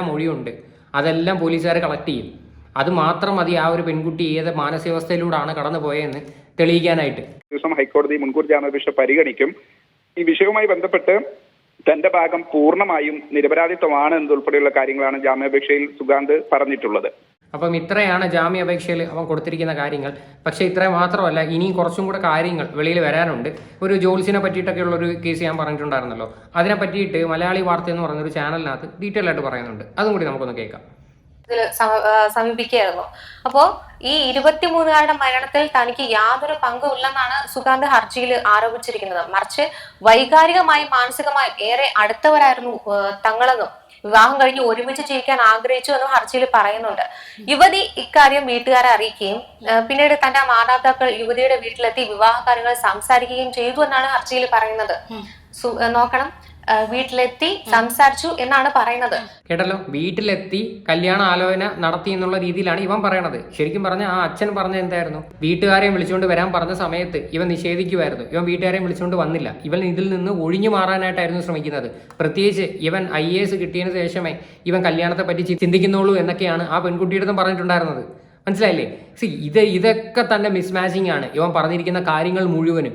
മൊഴിയുണ്ട്. അതെല്ലാം പോലീസുകാർ കളക്ട് ചെയ്യും. അത് മാത്രം മതി ആ ഒരു പെൺകുട്ടി ഏത് മാനസികാവസ്ഥയിലൂടെയാണ് കടന്നു പോയതെന്ന് തെളിയിക്കാനായിട്ട്. ദിവസം ഹൈക്കോടതി മുൻകൂർ ജാമ്യാപേക്ഷ പരിഗണിക്കും. ഈ വിഷയവുമായി ബന്ധപ്പെട്ട് തന്റെ ഭാഗം പൂർണമായും നിരപരാധിത്വമാണ് എന്നതുൾപ്പെടെയുള്ള കാര്യങ്ങളാണ് ജാമ്യാപേക്ഷയിൽ സുഗാന്ത് പറഞ്ഞിട്ടുള്ളത്. അപ്പം ഇത്രയാണ് ജാമ്യാപേക്ഷയിൽ അവൻ കൊടുത്തിരിക്കുന്ന കാര്യങ്ങൾ. പക്ഷേ ഇത്രയും മാത്രമല്ല ഇനിയും കുറച്ചും കൂടെ കാര്യങ്ങൾ വെളിയിൽ വരാനുണ്ട്. ഒരു ജോൽസിനെ പറ്റിയിട്ടൊക്കെയുള്ള ഒരു കേസ് ഞാൻ പറഞ്ഞിട്ടുണ്ടായിരുന്നല്ലോ. അതിനെ പറ്റിയിട്ട് മലയാളി വാർത്ത എന്ന് പറഞ്ഞൊരു ചാനലിനകത്ത് ഡീറ്റെയിൽ ആയിട്ട് പറയുന്നുണ്ട്. അതും കൂടി നമുക്കൊന്ന് കേൾക്കാം. സമീപിക്കുകയായിരുന്നു. അപ്പോ ഈ ഇരുപത്തിമൂന്നുകാരുടെ മരണത്തിൽ തനിക്ക് യാതൊരു പങ്കും ഇല്ലെന്നാണ് സുഗാന്ത് ഹർജിയിൽ ആരോപിച്ചിരിക്കുന്നത്. മറിച്ച് വൈകാരികമായും മാനസികമായും ഏറെ അടുത്തവരായിരുന്നു തങ്ങളെന്നും. വിവാഹം കഴിഞ്ഞ് ഒരുമിച്ച് ജീവിക്കാൻ ആഗ്രഹിച്ചു എന്നും ഹർജിയിൽ പറയുന്നുണ്ട്. യുവതി ഇക്കാര്യം വീട്ടുകാരെ അറിയിക്കുകയും പിന്നീട് തന്റെ മാതാപിതാക്കൾ യുവതിയുടെ വീട്ടിലെത്തി വിവാഹ കാര്യങ്ങൾ സംസാരിക്കുകയും ചെയ്തു എന്നാണ് ഹർജിയിൽ പറയുന്നത്. നോക്കണം. വീട്ടിലെത്തി സംസാരിച്ചു എന്നാണ് പറയുന്നത്. കേട്ടല്ലോ വീട്ടിലെത്തി കല്യാണ ആലോചന നടത്തി എന്നുള്ള രീതിയിലാണ് ഇവൻ പറയണത്. ശരിക്കും പറഞ്ഞ ആ അച്ഛൻ പറഞ്ഞ എന്തായിരുന്നു? വീട്ടുകാരെയും വിളിച്ചുകൊണ്ട് വരാൻ പറഞ്ഞ സമയത്ത് ഇവൻ നിഷേധിക്കുമായിരുന്നു ഇവൻ വീട്ടുകാരെയും വിളിച്ചുകൊണ്ട് വന്നില്ല. ഇവൻ ഇതിൽ നിന്ന് ഒഴിഞ്ഞു മാറാനായിട്ടായിരുന്നു ശ്രമിക്കുന്നത്. പ്രത്യേകിച്ച് ഇവൻ ഐ എ എസ് കിട്ടിയതിന് ശേഷമേ ഇവൻ കല്യാണത്തെ പറ്റി ചിന്തിക്കുന്നുള്ളൂ എന്നൊക്കെയാണ് ആ പെൺകുട്ടിയുടെ പറഞ്ഞിട്ടുണ്ടായിരുന്നത്. മനസ്സിലായില്ലേ? സി ഇത് ഇതൊക്കെ തന്നെ മിസ്മാച്ചിങ് ആണ്. ഇവൻ പറഞ്ഞിരിക്കുന്ന കാര്യങ്ങൾ മുഴുവനും.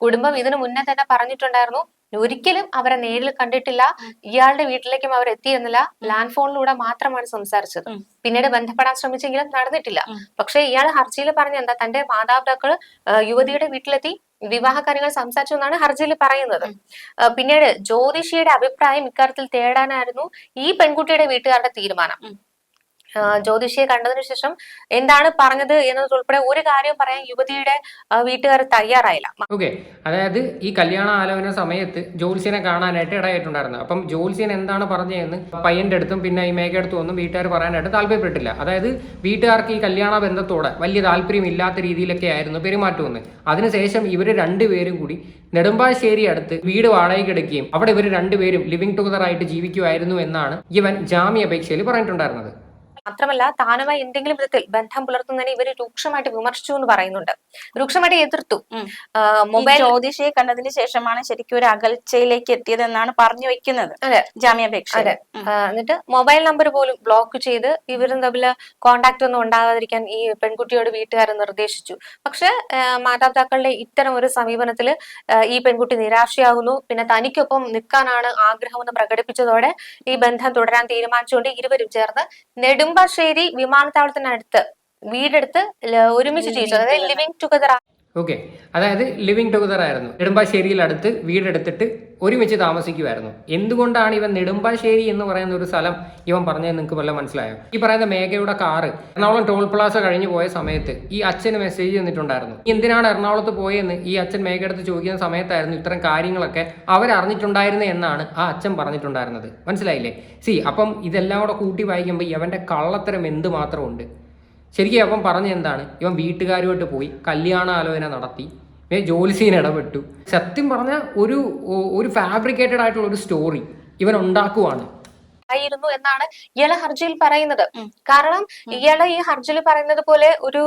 കുടുംബം ഇതിനു മുന്നേ തന്നെ പറഞ്ഞിട്ടുണ്ടായിരുന്നു. ഒരിക്കലും അവരെ നേരിൽ കണ്ടിട്ടില്ല. ഇയാളുടെ വീട്ടിലേക്കും അവർ എത്തിയിരുന്നില്ല ലാൻഡ് ഫോണിലൂടെ മാത്രമാണ് സംസാരിച്ചത്. പിന്നീട് ബന്ധപ്പെടാൻ ശ്രമിച്ചെങ്കിലും നടന്നിട്ടില്ല. പക്ഷെ ഇയാൾ ഹർജിയിൽ പറഞ്ഞ എന്താ തന്റെ മാതാപിതാക്കൾ യുവതിയുടെ വീട്ടിലെത്തി വിവാഹ കാര്യങ്ങൾ സംസാരിച്ചു എന്നാണ് ഹർജിയിൽ പറയുന്നത്. പിന്നീട് ജ്യോതിഷിയുടെ അഭിപ്രായം ഇക്കാര്യത്തിൽ തേടാനായിരുന്നു ഈ പെൺകുട്ടിയുടെ വീട്ടുകാരുടെ തീരുമാനം. ജ്യോതിഷിയെ കണ്ടതിനു ശേഷം എന്താണ് പറഞ്ഞത് എന്നതുൾപ്പെടെ ഒരു കാര്യം പറയാൻ യുവതിയുടെ വീട്ടുകാർ തയ്യാറായില്ല. ഓക്കെ അതായത് ഈ കല്യാണ ആലോചന സമയത്ത് ജ്യോത്സ്യനെ കാണാനായിട്ട് ഇടയായിട്ടുണ്ടായിരുന്നു. അപ്പം ജ്യോത്സ്യൻ എന്താണ് പറഞ്ഞതെന്ന് പയ്യന്റെ അടുത്തും പിന്നെ ഈ മേഘ അടുത്തും ഒന്നും വീട്ടുകാർ പറയാനായിട്ട് താല്പര്യപ്പെട്ടില്ല. അതായത് വീട്ടുകാർക്ക് ഈ കല്യാണ ബന്ധത്തോടെ വലിയ താല്പര്യം ഇല്ലാത്ത രീതിയിലൊക്കെ ആയിരുന്നു പെരുമാറ്റമെന്ന്. അതിനുശേഷം ഇവർ രണ്ടുപേരും കൂടി നെടുമ്പാശ്ശേരി അടുത്ത് വീട് വാടകയ്ക്ക് എടുക്കുകയും അവിടെ ഇവർ രണ്ടുപേരും ലിവിങ് ടുഗദർ ആയിട്ട് ജീവിക്കുമായിരുന്നു എന്നാണ് ഇവൻ ജാമ്യാപേക്ഷയിൽ പറഞ്ഞിട്ടുണ്ടായിരുന്നത്. മാത്രമല്ല താനുമായി എന്തെങ്കിലും വിധത്തിൽ ബന്ധം പുലർത്തുന്നതിനെ ഇവർ രൂക്ഷമായിട്ട് വിമർശിച്ചു എന്ന് പറയുന്നുണ്ട്. രൂക്ഷമായിട്ട് എതിർത്തു. മൊബൈൽ ജ്യോതിഷയെ കണ്ടതിന് ശേഷമാണ് ശരിക്കും ഒരു അകൽച്ചയിലേക്ക് എത്തിയതെന്നാണ് പറഞ്ഞു വെക്കുന്നത്. ജാമ്യാപേക്ഷ അതെ. എന്നിട്ട് മൊബൈൽ നമ്പർ പോലും ബ്ലോക്ക് ചെയ്ത് ഇവരും തമ്മിൽ കോണ്ടാക്ട് ഒന്നും ഉണ്ടാകാതിരിക്കാൻ ഈ പെൺകുട്ടിയോട് വീട്ടുകാർ നിർദ്ദേശിച്ചു. പക്ഷെ മാതാപിതാക്കളുടെ ഇത്തരം ഒരു സമീപനത്തിൽ ഈ പെൺകുട്ടി നിരാശയാകുന്നു. പിന്നെ തനിക്കൊപ്പം നിൽക്കാനാണ് ആഗ്രഹമെന്ന് പ്രകടിപ്പിച്ചതോടെ ഈ ബന്ധം തുടരാൻ തീരുമാനിച്ചുകൊണ്ട് ഇരുവരും ചേർന്ന് നെടുമ്പാശ്ശേരി വിമാനത്താവളത്തിനടുത്ത് വീടെടുത്ത് ഒരുമിച്ച് ജീവിച്ചു. അതായത് ലിവിങ് ടുഗദർ ഓക്കെ അതായത് ലിവിങ് ടുഗദർ ആയിരുന്നു. നെടുമ്പാശ്ശേരിയിൽ അടുത്ത് വീടെടുത്തിട്ട് ഒരുമിച്ച് താമസിക്കുമായിരുന്നു എന്തുകൊണ്ടാണ് ഇവൻ നെടുമ്പാശ്ശേരി എന്ന് പറയുന്ന ഒരു സ്ഥലം ഇവൻ പറഞ്ഞത് നിങ്ങൾക്ക് വല്ല മനസ്സിലായോ? ഈ പറയുന്ന മേഘയുടെ കാറ് എറണാകുളം ടോൾ പ്ലാസ കഴിഞ്ഞു പോയ സമയത്ത് ഈ അച്ഛന് മെസ്സേജ് തന്നിട്ടുണ്ടായിരുന്നു. എന്തിനാണ് എറണാകുളത്ത് പോയെന്ന് ഈ അച്ഛൻ മേഘയുടെ അടുത്ത് ചോദിക്കുന്ന സമയത്തായിരുന്നു ഇത്തരം കാര്യങ്ങളൊക്കെ അവരറിഞ്ഞിട്ടുണ്ടായിരുന്നത് എന്നാണ് ആ അച്ഛൻ പറഞ്ഞിട്ടുണ്ടായിരുന്നത്. മനസ്സിലായില്ലേ? സി അപ്പം ഇതെല്ലാം കൂടെ കൂട്ടി വായിക്കുമ്പോൾ ഇവന്റെ കള്ളത്തരം എന്ത് മാത്രമുണ്ട് ശരിക്കും അപ്പം പറഞ്ഞ എന്താണ്? ഇവൻ വീട്ടുകാരുമായിട്ട് പോയി കല്യാണ ആലോചന നടത്തി ഏ ജോലിസീൻ ഇടപെട്ടു. സത്യം പറഞ്ഞ ഒരു ഒരു ഫാബ്രിക്കേറ്റഡ് ആയിട്ടുള്ള ഒരു സ്റ്റോറി ഇവൻ ഉണ്ടാക്കുവാണ്. ആയിരുന്നു എന്നാണ് ഇയാൾ ഹർജിയിൽ പറയുന്നത്. കാരണം ഇയാൾ ഈ ഹർജിയിൽ പറയുന്നത് പോലെ ഒരു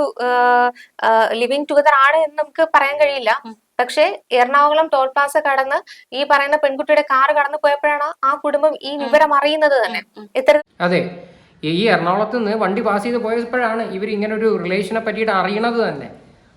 ലിവിങ് ടുഗദർ ആണ് എന്ന് നമുക്ക് പറയാൻ കഴിയില്ല. പക്ഷേ എറണാകുളം ടോൾ പ്ലാസ കടന്ന് ഈ പറയുന്ന പെൺകുട്ടിയുടെ കാർ കടന്നു പോയപ്പോഴാണ് ആ കുടുംബം ഈ വിവരം അറിയുന്നത് തന്നെ. എത്ര അതെ. ഈ എറണാകുളത്ത് നിന്ന് വണ്ടി പാസ് ചെയ്ത് പോയപ്പോഴാണ് ഇവർ ഇങ്ങനെ ഒരു റിലേഷനെ പറ്റിയിട്ട് അറിയണത് തന്നെ.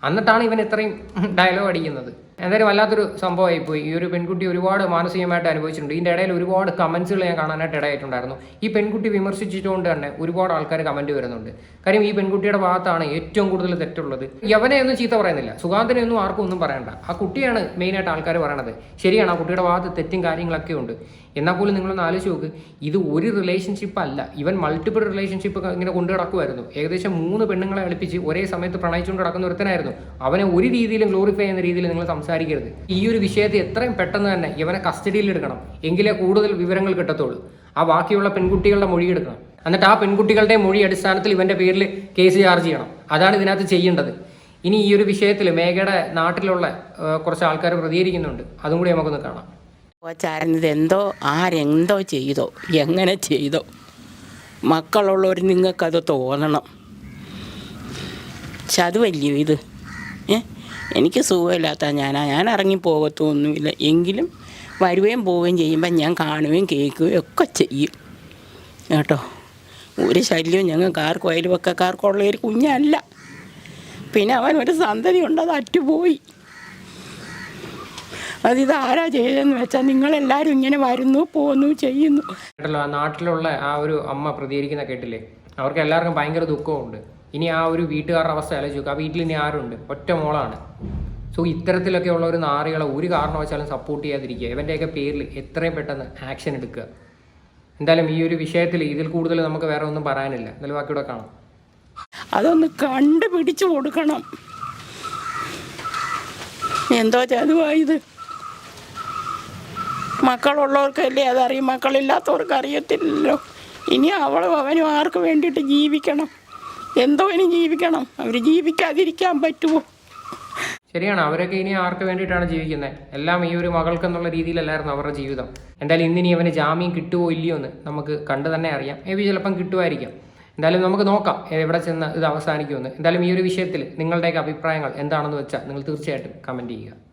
എന്നിട്ടാണ് ഇവൻ ഇത്രയും ഡയലോഗ് അടിക്കുന്നത്. എന്തായാലും വല്ലാത്തൊരു സംഭവമായി പോയി ഈ ഒരു പെൺകുട്ടി ഒരുപാട് മാനസികമായിട്ട് അനുഭവിച്ചിട്ടുണ്ട്. ഇതിന്റെ ഇടയിൽ ഒരുപാട് കമൻസുകൾ ഞാൻ കാണാനായിട്ട് ഇടയായിട്ടുണ്ടായിരുന്നു. ഈ പെൺകുട്ടി വിമർശിച്ചിട്ടുകൊണ്ട് തന്നെ ഒരുപാട് ആൾക്കാർ കമന്റ് വരുന്നുണ്ട്. കാര്യം ഈ പെൺകുട്ടിയുടെ ഭാഗത്താണ് ഏറ്റവും കൂടുതൽ തെറ്റുള്ളത്. യവനെ ഒന്നും ചീത്ത പറയുന്നില്ല. സുഗാന്തിനെ ഒന്നും ആർക്കും ഒന്നും പറയണ്ട. ആ കുട്ടിയാണ് മെയിനായിട്ട് ആൾക്കാർ പറയണത്. ശരിയാണ് ആ കുട്ടിയുടെ ഭാഗത്ത് തെറ്റും കാര്യങ്ങളൊക്കെ ഉണ്ട്. എന്നാൽ പോലും നിങ്ങളൊന്ന് ആലോചിച്ച് നോക്ക്. ഇത് ഒരു റിലേഷൻഷിപ്പ് അല്ല. ഇവൻ മൾട്ടിപ്പിൾ റിലേഷൻഷിപ്പ് ഇങ്ങനെ കൊണ്ടു നടക്കുമായിരുന്നു ഏകദേശം മൂന്ന് പെണ്ണുങ്ങളെ കളിപ്പിച്ച് ഒരേ സമയത്ത് പ്രണയിച്ചുകൊണ്ട് നടക്കുന്ന ഒരുത്തനായിരുന്നു. അവനെ ഒരു രീതിയിലും ഗ്ലോറിഫൈ ചെയ്യുന്ന രീതിയിൽ നിങ്ങൾ സംസാരിക്കരുത്. ഈ ഒരു വിഷയത്തെ എത്രയും പെട്ടെന്ന് തന്നെ ഇവനെ കസ്റ്റഡിയിൽ എടുക്കണം. എങ്കിലേ കൂടുതൽ വിവരങ്ങൾ കിട്ടത്തുള്ളൂ. ആ ബാക്കിയുള്ള പെൺകുട്ടികളുടെ മൊഴി എടുക്കണം. എന്നിട്ട് ആ പെൺകുട്ടികളുടെ മൊഴി അടിസ്ഥാനത്തിൽ ഇവന്റെ പേരിൽ കേസ് ചാർജ് ചെയ്യണം. അതാണ് ഇതിനകത്ത് ചെയ്യേണ്ടത്. ഇനി ഈ ഒരു വിഷയത്തിൽ മേഘയുടെ നാട്ടിലുള്ള കുറച്ച് ആൾക്കാർ പ്രതികരിക്കുന്നുണ്ട്. അതും കൂടി നമുക്കൊന്ന് കാണാം. ചാരുന്നത് എന്തോ ആരെന്തോ ചെയ്തോ? എങ്ങനെ ചെയ്തോ? മക്കളുള്ളവർ നിങ്ങൾക്കത് തോന്നണം. ചതുവല്ലയോ ഇത്? ഏ? എനിക്ക് സുഖമില്ലാത്ത ഞാനാ. ഞാൻ ഇറങ്ങി പോകത്തൊന്നുമില്ല എങ്കിലും വരുകയും പോവുകയും ചെയ്യുമ്പോൾ ഞാൻ കാണുകയും കേൾക്കുകയും ഒക്കെ ചെയ്യും. കേട്ടോ? ഒരു ശല്യവും ഞങ്ങൾക്ക് ആർക്കും അയൽവക്കക്കാർക്കുള്ള ഒരു കുഞ്ഞല്ല. പിന്നെ അവൻ ഒരു സന്തതി ഉണ്ട് അത് അറ്റുപോയി. അതിത് ആരാ ചെയ്തതെന്ന് വെച്ചാൽ നിങ്ങളെല്ലാവരും ഇങ്ങനെ വരുന്നു പോകുന്നു ചെയ്യുന്നു. കേട്ടല്ലോ ആ നാട്ടിലുള്ള ആ ഒരു അമ്മ പ്രതികരിക്കുന്ന കേട്ടില്ലേ? അവർക്ക് എല്ലാവർക്കും ഭയങ്കര ദുഃഖമുണ്ട് ഇനി ആ ഒരു വീട്ടുകാരുടെ അവസ്ഥ ആലോചിക്കുക ആ വീട്ടിൽ ഇനി ആരുണ്ട്? ഒറ്റ മോളാണ്. സോ ഇത്തരത്തിലൊക്കെ ഉള്ള ഒരു നാറികളെ ഒരു കാരണവശാലും സപ്പോർട്ട് ചെയ്യാതിരിക്കുക. ഇവന്റെയൊക്കെ പേരിൽ എത്രയും പെട്ടെന്ന് ആക്ഷൻ എടുക്കുക. എന്തായാലും ഈ ഒരു വിഷയത്തിൽ ഇതിൽ കൂടുതൽ നമുക്ക് വേറെ ഒന്നും പറയാനില്ല. എന്തായാലും ബാക്കിയുടെ കാണാം. അതൊന്ന് കണ്ടുപിടിച്ചു കൊടുക്കണം. എന്തോ ചതുവായത്. മക്കളുള്ളവർക്കല്ലേ അതറിയും? മക്കളില്ലാത്തവർക്ക് അറിയത്തില്ലല്ലോ. ഇനി അവളും അവനും ആർക്ക് വേണ്ടിയിട്ട് ജീവിക്കണം? എന്തോ ഇനി ജീവിക്കണം. അവർ ജീവിക്കാതിരിക്കാൻ പറ്റുമോ? ശരിയാണ്. അവരൊക്കെ ഇനി ആർക്ക് വേണ്ടിയിട്ടാണ് ജീവിക്കുന്നത് എല്ലാം ഈ ഒരു മകൾക്ക് എന്നുള്ള രീതിയിലല്ലായിരുന്നു അവരുടെ ജീവിതം. എന്തായാലും ഇന്നിനി അവന് ജാമ്യം കിട്ടുമോ ഇല്ലയോ എന്ന് നമുക്ക് കണ്ടു തന്നെ അറിയാം. മേ ബി ചിലപ്പം കിട്ടുമായിരിക്കാം. എന്തായാലും നമുക്ക് നോക്കാം എവിടെ ചെന്ന് ഇത് അവസാനിക്കുമെന്ന്. എന്തായാലും ഈ ഒരു വിഷയത്തിൽ നിങ്ങളുടെയൊക്കെ അഭിപ്രായങ്ങൾ എന്താണെന്ന് വെച്ചാൽ നിങ്ങൾ തീർച്ചയായിട്ടും കമന്റ് ചെയ്യുക.